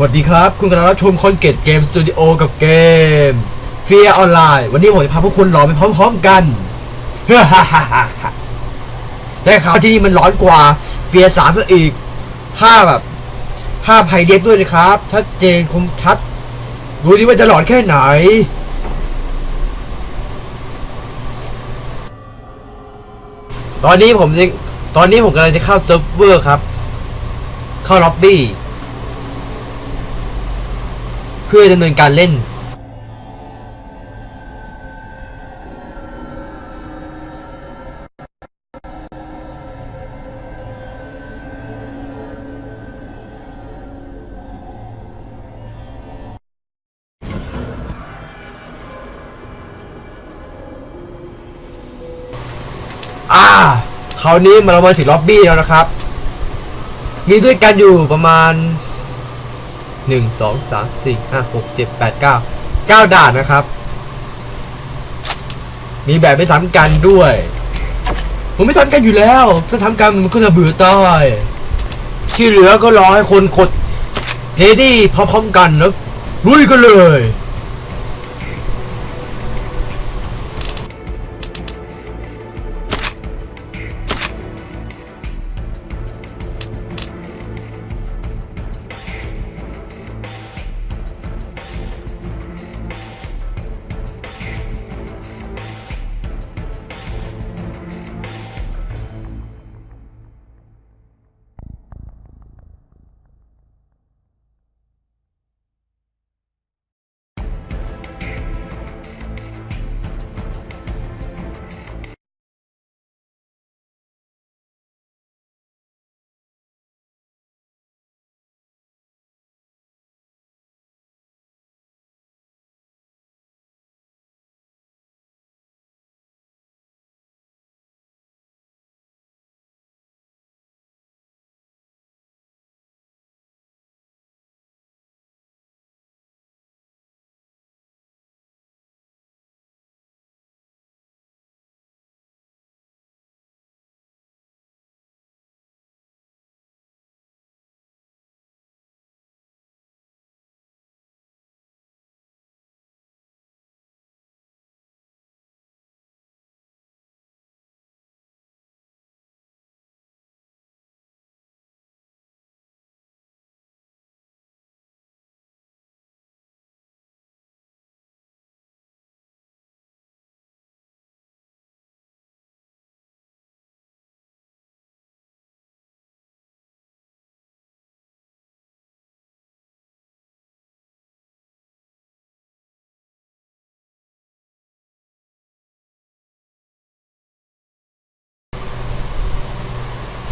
สวัสดีครับ คุณกำลังรับชมคอนเกตเกมสตูดิโอกับเกมเฟียออนไลน์วันนี้ผมจะพาพวกคุณหลอนไปพร้อมๆกันเฮ้ฮ่าฮ่าฮ่าฮ่าได้ข่าวที่นี่มันร้อนกว่าเฟียสามซะอีกห้าแบบห้าไพเด็กด้วยนะครับชัดเจนคมชัด ดูดิว่าจะหลอนแค่ไหนตอนนี้ผมยังตอนนี้ผมกำลังจะเข้าเซิร์ฟเวอร์ครับ เข้าล็อบบี้ เพื่อดำเนินการเล่น อ่าคราวนี้มาเรามาถึงล็อบบี้แล้วนะครับ มีด้วยกันอยู่ประมาณ หนึ่งสองสามสี่ห้าหกเจ็ดแปดเก้าเก้าด่านนะครับ มีแบบไม่ซ้ำกันด้วย ผมไม่ซ้ำกันอยู่แล้ว ถ้าซ้ำกันมันก็จะเบื่อตายที่เหลือก็รอให้คนกดเฮดี้พร้อมๆกันแล้วลุยกันเลย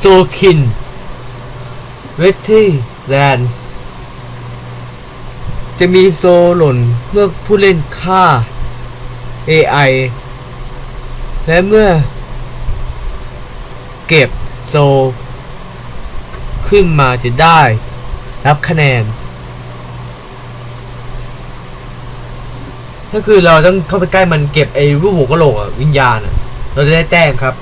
ซคิน เวทที่แลนจะมีโซหล่นเมื่อผู้เล่นฆ่า AI และเมื่อ เก็บโซ ขึ้นมาจะได้ รับคะแนนก็คือเราต้องเข้าไปใกล้มันเก็บไอ้รูปหัวกะโหลกวิญญาณเราจะได้แต้มครับ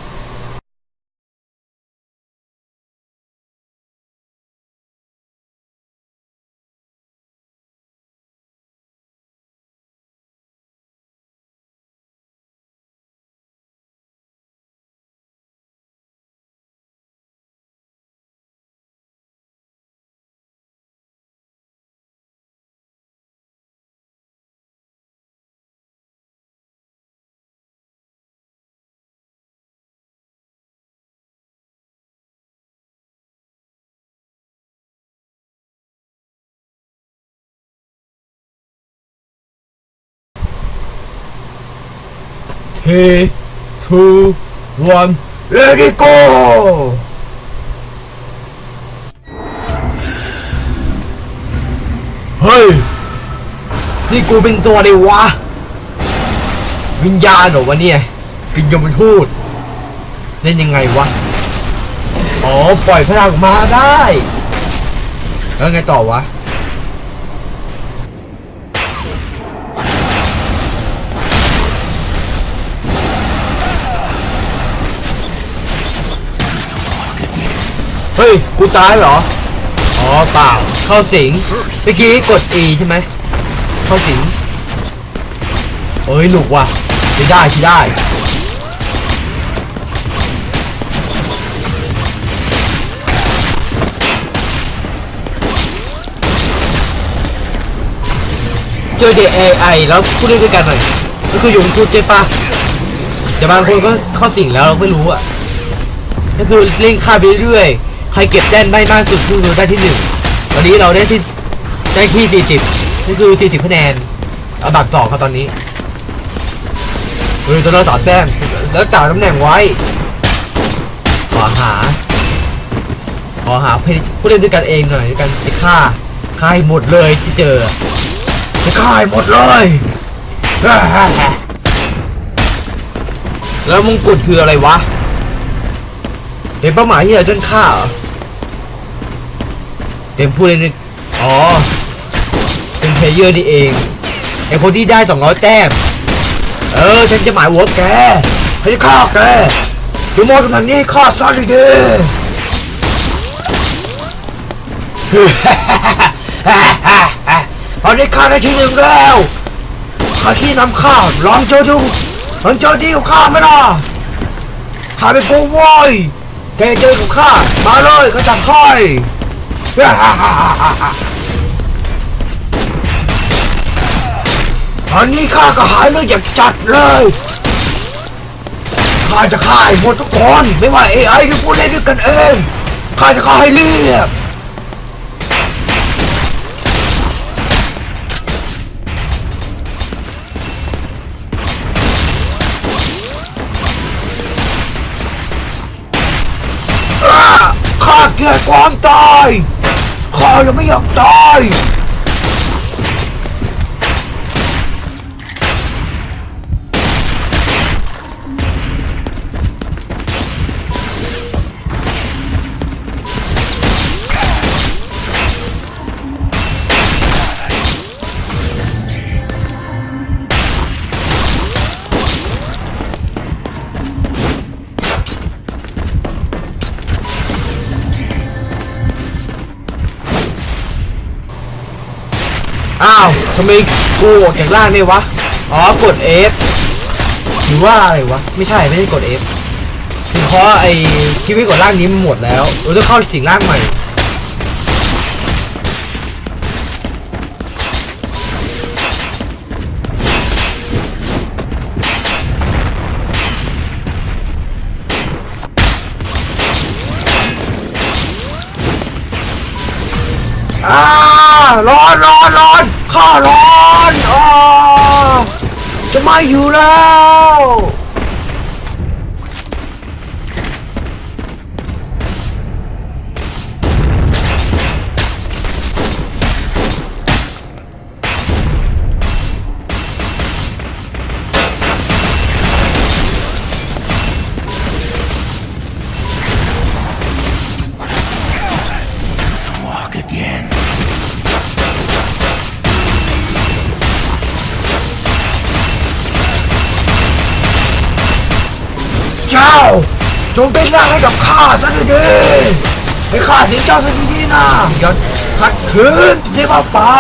Three, two, one, let it go! เฮ้ย นี่กูเป็นตัวอะไรวะ วิญญาณเหรอวะเนี่ยวิญญาณทูตเล่นยังไงวะ อ๋อ ปล่อยพลังออกมาได้ แล้วไงต่อวะ เฮ้ย กูตายเหรอ อ๋อเปล่า เข้าสิง เมื่อกี้กด E ใช่ไหม เข้าสิงเอ้ยหนุกว่ะใช้ได้ใช้ได้ เจอเด็ก AI แล้วพูดด้วยกันหน่อย ก็คือยู่บนพูดเจ๊ปะแต่บางคนก็เข้าสิงแล้วเราไม่รู้อะก็คือเล่นค่าไปเรื่อย ใครเก็บแต้มได้มากสุดคือได้ที่หนึ่งวันนี้เราได้ที่ได้ที่สี่สิบนี่คือสี่สิบคะแนนเอาดับสองครับตอนนี้เฮ้ยตัวเราสอดแต้มแล้วต่าตำแหน่งไว้ขอหาขอหาผู้เล่นด้วยกันเองหน่อยด้วยกันไปฆ่าฆ่าให้หมดเลยที่เจอไปฆ่าให้หมดเลยแล้วมงกุฎคืออะไรวะเป็นเป้าหมายที่เราต้องฆ่าเหรอ เป็นผู้เล่นอ๋อ เป็นเพลเยอร์นี่เอง ไอคนที่ได้ 200 แต้ม เออ ฉันจะหมายหัวแกให้ฆ่าแกดูมอตำแหน่งนี้ฆ่าซะดีดีตอนนี้ข้าได้ที่หนึ่งแล้วข้าที่นำข้าวลองเจอดูลองเจอดีกับข้าไหมล่ะข้าเป็นโกโวยแกเจอกับข้ามาเลยก็จับค่อย ตอนนี้ข้าก็หายเลยอย่างจัดเลยข้าจะฆ่าให้หมดทุกคนไม่ว่า AI หรือผู้เล่นด้วยกันเองข้าจะฆ่าให้เรียบข้าเกลียดความตาย ข้ายังไม่อยากตายำไมกูออกจากล่างได้วะ อ๋อ กด F หรือว่าอะไรวะ ไม่ใช่ไม่ได้กด F คือเพราะไอ้ชีวิตกดล่างนี้มันหมดแล้ว เราต้องเข้าสิ่งล่างใหม่ อ่าร้อนร้อนร้อน ข้าร้อนอจะไม่อยู่แล้ว เจ้า จงเป็นร่างให้กับข้าซะดีๆให้ข้าถึงเจ้าซะดีๆนะอย่าขัดขืนเสียเปล่า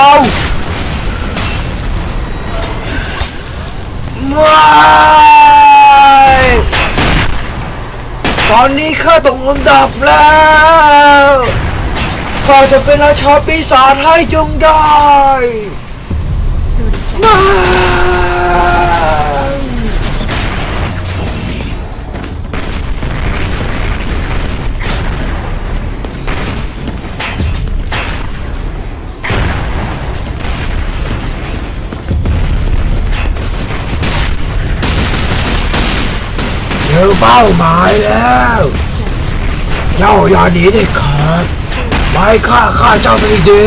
ไม่ตอนนี้ข้าตกอันดับแล้วข้าจะเป็นราชาปีศาจให้จงได้ไม่ จอเป้าหมายแล้ว เจ้าอย่าหนีได้ขาดไว้ฆ่าข้าเจ้าไปดี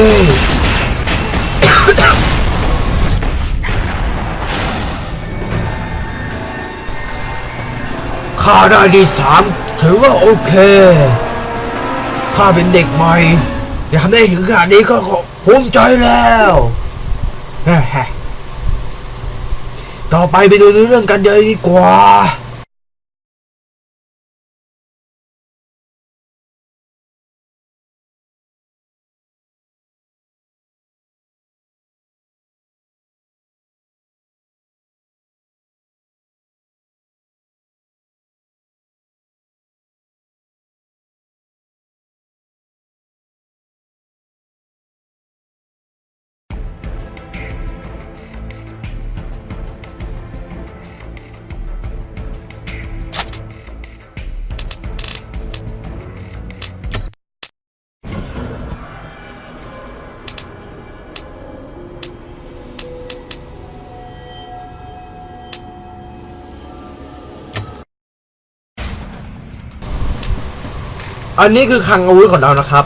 ข้าได้ดีสามถือว่าโอเค ข้าเป็นเด็กใหม่จะทำได้ถึงขนาดนี้ก็ภูมิใจแล้วต่อไปไปดูเรื่องกันเลยดีกว่า อันนี้คือคลังอาวุธของเรานะครับ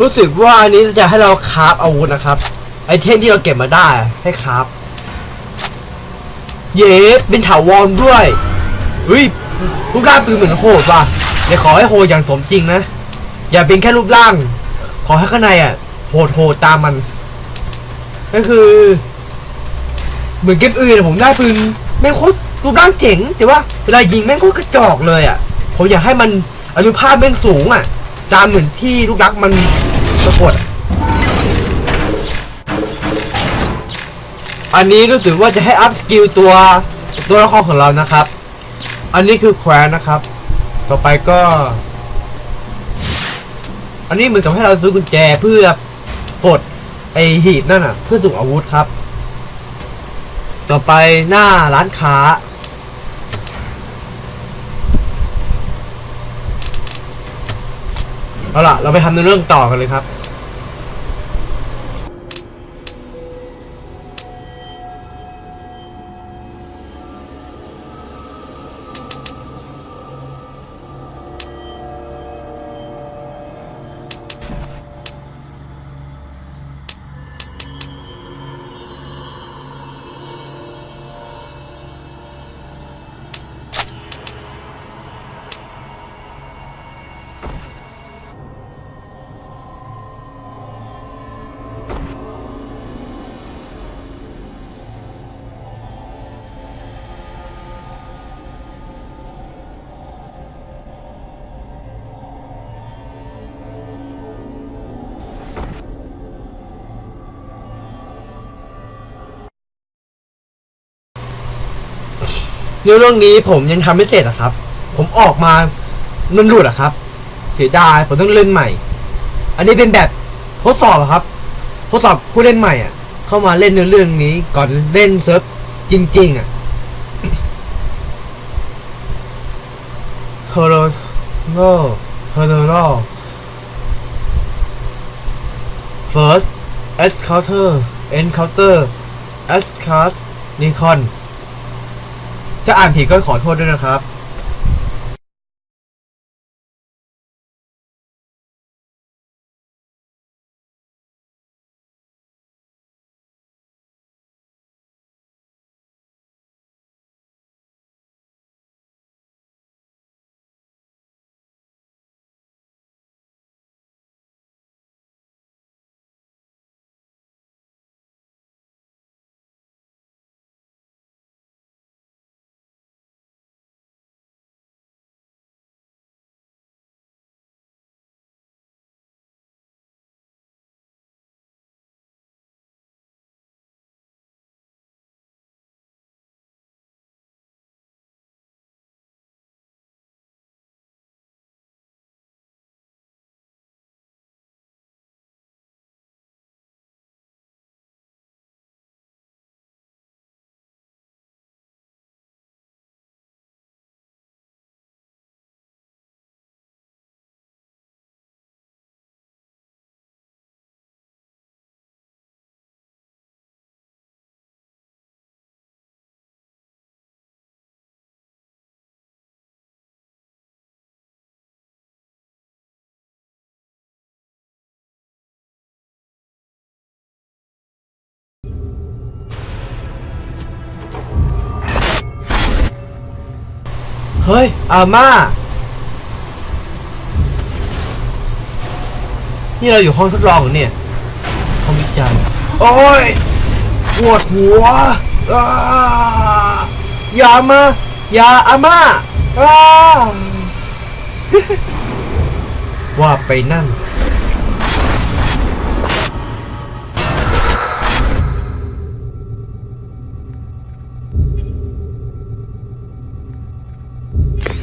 รู้สึกว่าอันนี้จะให้เราคราฟอาวุธนะครับ ไอเทมที่เราเก็บมาได้ให้คราฟเย้เป็นถาวรด้วยเฮ้ยรูปร่างปืนเหมือนโหดว่ะเดี๋ยวขอให้โหดอย่างสมจริงนะ อย่าเป็นแค่รูปร่าง ขอให้ข้างในอะโหดโหดตามมัน ก็คือ เหมือนเกมอื่นผมได้ปืนแม่โคตร รูปร่างเจ๋งแต่ว่าเวลายิงแม่งโคตรกระจอกเลยอะ ผมอยากให้มันอนุภาพแม่งสูงอะ ตามเหมือนที่ลูกรักมันปรากฏอันนี้รู้สึกว่าจะให้อัพสกิลตัวตัวละครของเรานะครับ อันนี้คือแควนนะครับ ต่อไปก็ อันนี้เหมือนกับให้เราซื้อกุญแจเพื่อปลดไอหีบนั่นอะ เพื่อส่งอาวุธครับ ต่อไปหน้าร้านค้า เอาล่ะ เราไปทำในเรื่องต่อกันเลยครับ เรื่องเรื่องนี้ผมยังทำไม่เสร็จอะครับ ผมออกมามันหลุดอะครับ เสียดายผมต้องเล่นใหม่ อันนี้เป็นแบบทดสอบอะครับทดสอบผู้เล่นใหม่อะเข้ามาเล่นเนื้อเรื่องนี้ก่อนเล่นเซิร์ฟจริงๆอะเทอร์โรโนเทอร์โร first encounter encounter escort Nikon จะอ่านผิดก็ขอโทษด้วยนะครับ เฮ้ย อาม่า นี่เราอยู่ห้องทดลองเหรอเนี่ย ห้องวิจัย โอ้ย ปวดหัวอย่ามา อย่าอาม่าว่าไปนั่น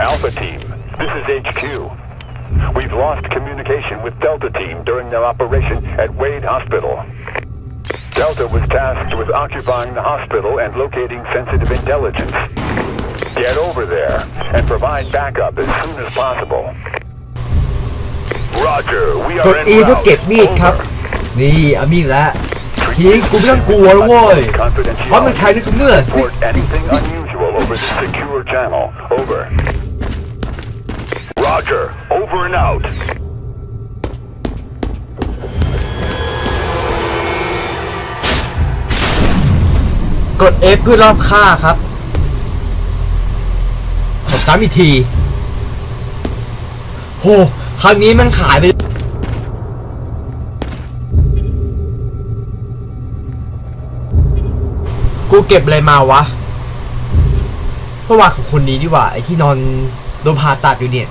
Alpha Team, this is HQ. We've lost communication with Delta Team during their operation at Wade Hospital. Delta was tasked with occupying the hospital and locating sensitive intelligence. Get over there and provide backup as soon as possible. Roger, we ก are ด en อีเพื่อ route. เก็บมีดครับ นี่เอามีดแล้ว ทีนี้กูไม่ต้องกลัวแล้วเว้ย เพราะมันแทงได้ทุกเมื่อ Report anything unusual over over this secure channel. Over. Roger. Over and out. กด F เพื่อรอบค่าครับ กดซ้ำอีกที โห ครั้งนี้มันขายไปกูเก็บอะไรมาวะประวัติของคนนี้ดีกว่า ไอ้ที่นอนโดนผ่าตัดอยู่เนี่ย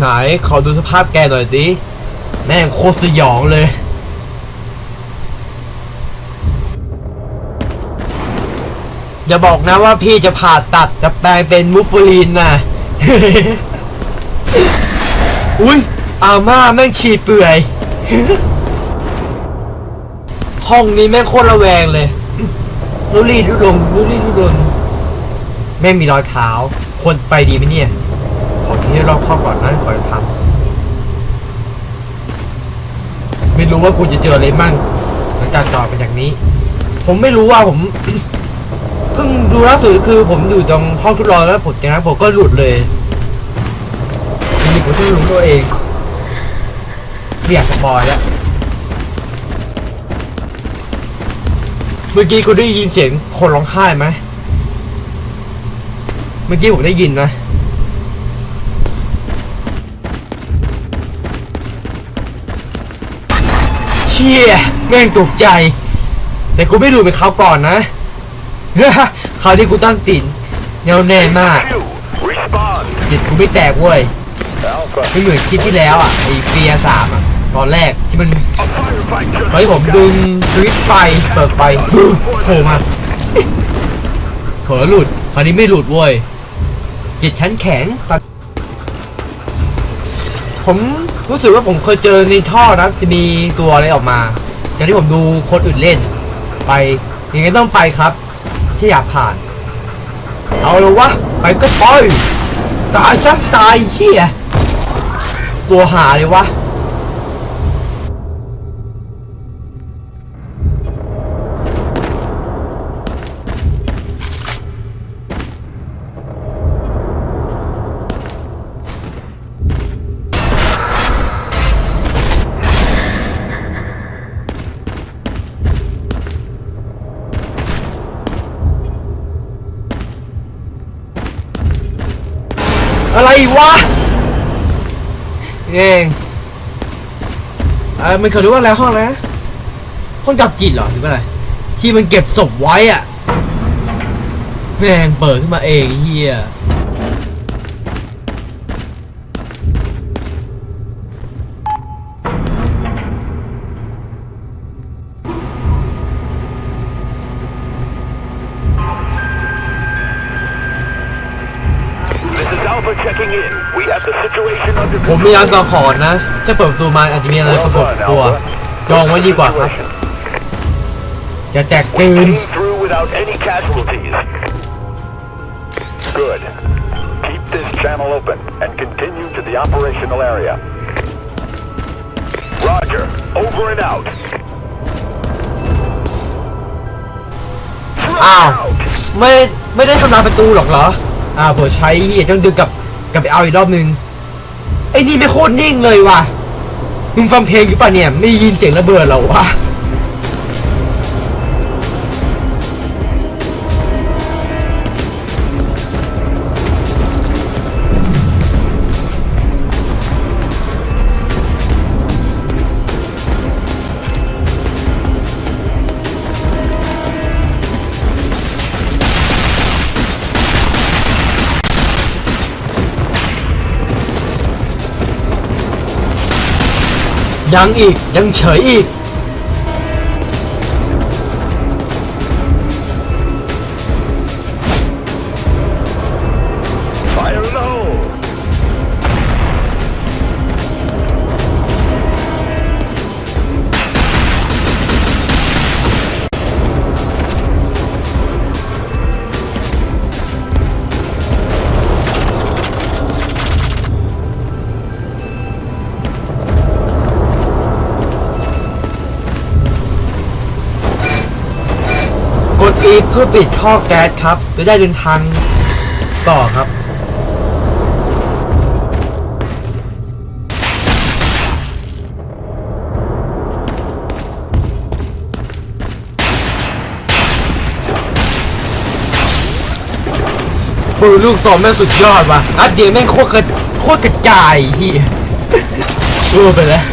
ไหนขอดูสภาพแกหน่อยดิแม่งโคตรสยองเลย อย่าบอกนะว่าพี่จะผ่าตัดจะแปลงเป็นมูฟฟูลินน่ะอุ้ยอาม่าแม่งฉีดเปื่อย ห้องนี้แม่งโคตรระแวงเลยลุลี่ลุลงลุลี่ลุลนแม่งมีรอยเท้า คนไปดีไหมเนี่ย ขอที่รอบข้อบก่อนนะก่อนทำไม่รู้ว่ากูจะเจออะไรมั่งหลังจากต่อไปจากนี้ ผมไม่รู้ว่าผมเพิ่งดูล่าสุดคือผมอยู่ตรงห้องทดลองแล้วผมจากนั้นผมก็หลุดเลยทีนี้ผมต้องรู้ตัวเองไม่อยกสปอยแล้วเมื่อกี้คุณได้ยินเสียงคนร้องไห้ไหมเมื่อกี้ผมได้ยินนะ ชี่ยแม่งตกใจ แต่กูไม่ดูเป็นเขาก่อนนะคราวนี้กูตั้งติ่นแน่วแน่มาก จิตกูไม่แตกเว้ยไม่เหมือนคลิปที่แล้วอะไอ้เฟียสามอะตอนแรกที่มันเฮ้ยผมดึงสวิตไฟเปิดไฟบึ้มโผล่มาเผลอหลุดคราวนี้ไม่หลุดเว้ยจิตฉันแข็งตอนผม รู้สึกว่าผมเคยเจอในท่อนะจะมีตัวอะไรออกมาจากที่ผมดูคนอื่นเล่น ไปยังไงต้องไปครับที่อยากผ่าน เอาเลยวะไปก็ไปตายซะตายเฮียตัวหาเลยวะ เองเออมันเขาเรียกว่าอะไรห้องอะไรนะห้องจับจิตเหรอหรือว่าอะไร ที่มันเก็บศพไว้อะแม่งเปิดขึ้นมาเองเฮีย This is Alpha checking in. We have the situation under ผมมียาสอขอนนะ ถ้าเปิดประตูมาอาจจะมีอะไรปรากฏตัวจองไว้ดีกว่าครับ อย่าแตกตื่น Came through without any casualties. Good. Keep this channel open and continue to the operational area. Roger. Over and out. อ้าว Out. ไม่ ไม่ได้ทำลายประตูหรอกเหรออ่าผมใช้เหี้ยต้องดึงกลับ กลับไปเอาอีกรอบนึงไอ้นี่ไม่โคตรนิ่งเลยว่ะมึงฟังเพลงอยู่ป่ะเนี่ย ไม่ยินเสียงระเบิดหรอวะ ยังอีกยังเฉยอีก อีเพื่อปิดท่อแก๊สครับจะได้เดินทางต่อครับ ปืนลูกซองแม่งสุดยอดว่ะอัดเดียวแม่งโคตรกระโคตรกระจายพี่ รู้ไปแล้ว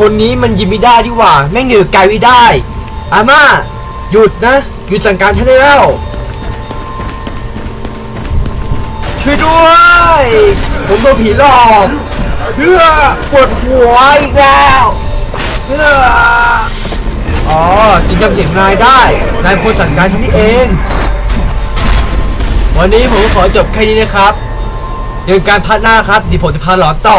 คนนี้มันยิงไม่ได้ดีหว่า แม่งเหนือไกลไม่ได้ อาม่า หยุดนะ หยุดสั่งการฉันได้แล้ว ช่วยด้วย ผมโดนผีหลอกเพื่อปวดหัวอีกแล้วเพื่ออ๋อจินจำเสียงนายได้ นายคนสั่งการฉันนี่เอง วันนี้ผมขอจบแค่นี้นะครับเดี๋ยวการพัดหน้าครับดีผมจะพาหลอนต่อ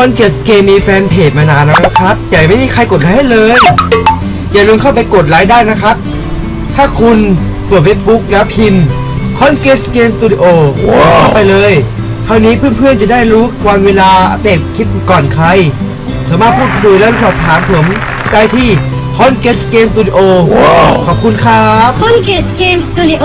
อนเกตเกมมีแฟนเพจมานานแล้วนะครับแต่ไม่มีใครกดไลค์ให้เลย อย่าลืมเข้าไปกดไลค์ได้นะครับ ถ้าคุณเปิดเฟซบุ๊กแล้วพิมพ์ c o n g e s Game Studio เข้าไปเลย เท่านี้เพื่อนๆจะได้รู้วันเวลาอัปเดตคลิปก่อนใคร สามารถพูดคุยและสอบถามผมได้ที่ c o n g e s Game Studio ขอบคุณครับ คอนเกตเกมสตูดิโอ